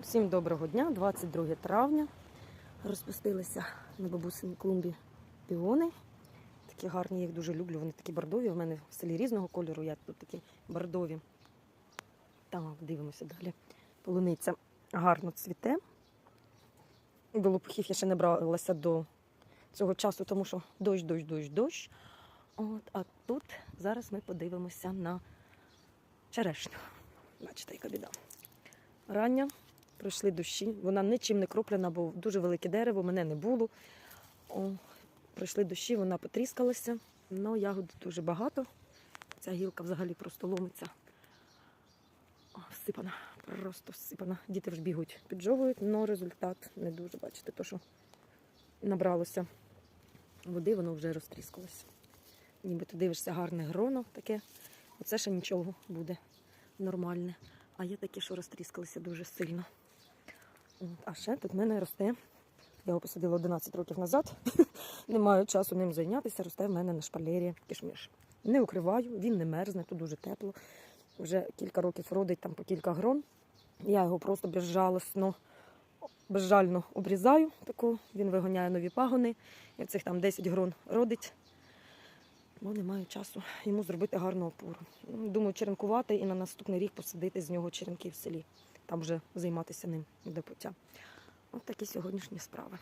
Всім доброго дня, 22 травня. Розпустилися на бабусиній клумбі піони. Такі гарні, я їх дуже люблю. Вони такі бордові. У мене в селі різного кольору, я тут такі бордові. Так, дивимося далі. Полуниця гарно цвіте. До лопухів я ще не бралася до цього часу, тому що дощ, дощ, дощ, дощ. От, а тут зараз ми подивимося на черешню. Бачите, яка біда. Рання, пройшли дощі. Вона нічим не кроплена, бо дуже велике дерево, мене не було. О, пройшли дощі, вона потріскалася. Ну, ягод дуже багато. Ця гілка взагалі просто ломиться. О, всипана, просто всипана. Діти вже бігають, піджовують, але результат не дуже, бачите, то, що набралося води, воно вже розтріскалося. Ніби ти дивишся гарне гроно таке. Оце ще нічого буде нормальне. А є такі, що розтріскалися дуже сильно. А ще тут в мене росте. Я його посадила 11 років назад. не маю часу ним зайнятися. Росте в мене на шпалері кишміш. Не укриваю, він не мерзне, тут дуже тепло. Вже кілька років родить там по кілька грон. Я його просто безжалосно, безжально обрізаю. Таку. Він вигоняє нові пагони. І цих там 10 грон родить. Бо не маю часу йому зробити гарну опору. Думаю, черенкувати і на наступний рік посадити з нього черенки в селі. Там вже займатися ним до пуття. Ось такі сьогоднішні справи.